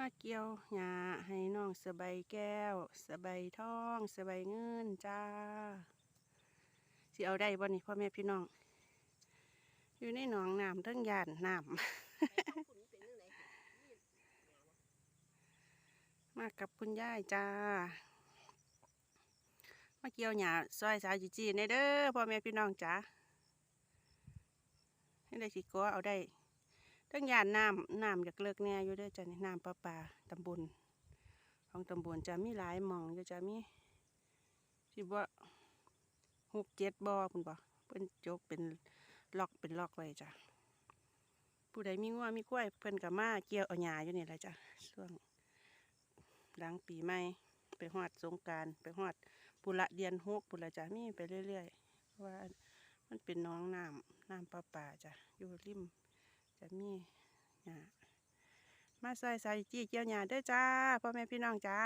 มาเกี่ยวหญ้าให้น้องสบายแก้ว สบายท้องสบายเงินจ้าสิเอาได้บ่นี่พ่อแม่พี่น้อง อยู่ในหนองน้ำทั้งยานน้ำมากับคุณยายจ้า มาเกี่ยวหญ้าซอยสาวจีจีในเด้อพ่อแม่พี่น้องจ้าให้ได้สิก็เอาได้ ทั้งยานน้ำน้ำอยากเลิกแน่อยู่ด้อจ้ะนี่น้ำประปาตำบลของตำบลจะมีหลายหมองอยู่จะมีสิบ่าหกเจ็ดบ่อคุณบ่เพิ่นจกเป็นล็อกเป็นล็อกไว้จ้ะผู้ใดมีงัวมีกล้วยเพิ่นก็มาเกี่ยวเอาหญ้าอยู่นี่แหละจ้ะช่วงหลังปีใหม่ไปฮอดสงการไปฮอดปุระเดียนหกปุระจ้ะมีไปเรื่อยๆว่ามันเป็นน้องน้ำน้ำประปาจ้ะอยู่ริม จะมีหญ้ามาใส่ใส่จี้เกี่ยวหญ้าเด้อจ้าพ่อแม่พี่น้องจ้า